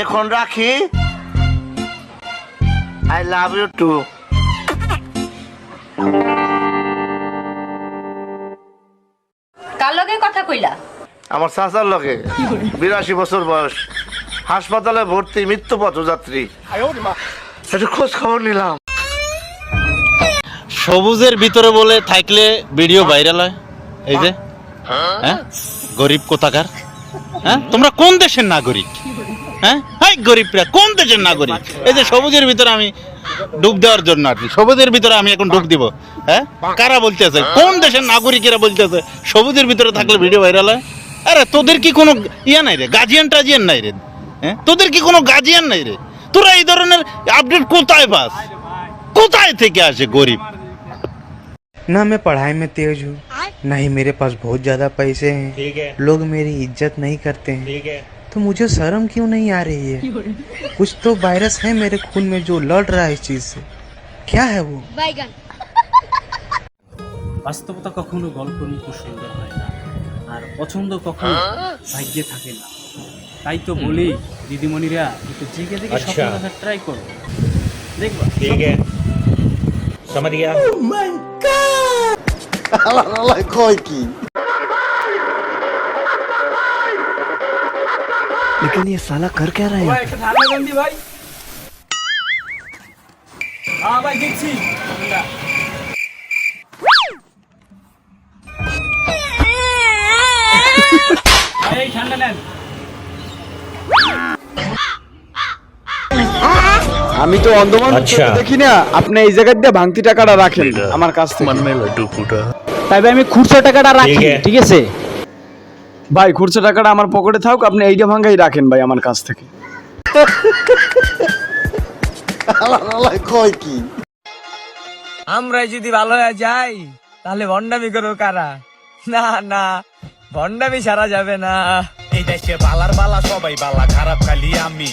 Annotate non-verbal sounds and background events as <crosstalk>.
এখন রাখি। I love you too কার লগে কথা কইলা? আমার চাচার লগে। বিরাশি বছর বয়স। হাসপাতালে ভর্তি মৃত্যু পথযাত্রী একটু খোঁজ খবর নিলাম। সবুজের ভিতরে বলে থাকলে ভিডিও ভাইরাল হয়? এই যে। হ্যাঁ? গরিব কোথাকার? হ্যাঁ? তোমরা কোন দেশের নাগরিক? হ্যাঁ হাই গরিবরা কোন দেশের নাগরিক এই যে সবুজের ভিতরে আমি ডুব দেওয়ার জন্য আর কি সবুজের ভিতরে আমি এখন ডুব দিব হ্যাঁ কারা বলতেছে কোন দেশের নাগরিকেরা বলতেছে সবুজের ভিতরে থাকলে ভিডিও ভাইরাল হয় আরে তোদের কি কোনো ইয়া নাই রে গার্জিয়ান টাজিয়ান নাই রে হ্যাঁ তোদের কি কোনো গার্জিয়ান নাই রে তোরা এই ধরনের আপডেট কোথায় পাস কোথায় থেকে আসে গরিব ना मैं पढ़ाई में तेज हूँ ना ही मेरे पास बहुत ज्यादा पैसे हैं लोग मेरी इज्जत नहीं करते हैं तो मुझे शर्म क्यों नहीं आ रही है कुछ तो वायरस है मेरे खून में जो लड़ रहा है इस चीज से क्या है वो বাস্তবতা কখনো গল্পের মতো সুন্দর হয় না আর পছন্দ কখনো ভাগ্যে থাকে না তাই তো বলি দিদিমণিরা একটু জিগে দেখে স্বপ্ন দেখার ট্রাই করো দেখবা কয় কি <laughs> लेकिन ये साला कर क्या रहे हैं একটা ঠান্ডা গন্ধি ভাই হ্যাঁ ভাই দেখছি এই ঠান্ডা নেন আমি তো অন্ধমান আচ্ছা। দেখি না আপনি এই জায়গায় দিয়ে ভাঙতি টাকাটা রাখেন আমার কাছ থেকে তাই আমি খুচরো টাকাটা রাখি ঠিক আছে ভাই খুচরো টাকাটা আমার পকেটে থাক আপনি এইটা ভাঙ্গাই রাখেন ভাই আমার কাছ থেকে। কয় কি? আমরা যদি ভালো হয়ে যাই তাহলে ভন্ডামি করো কারা? না না ভণ্ডামি সারা যাবে না। এই দেশে বালার বালা সবাই বালা খারাপ খালি আমি।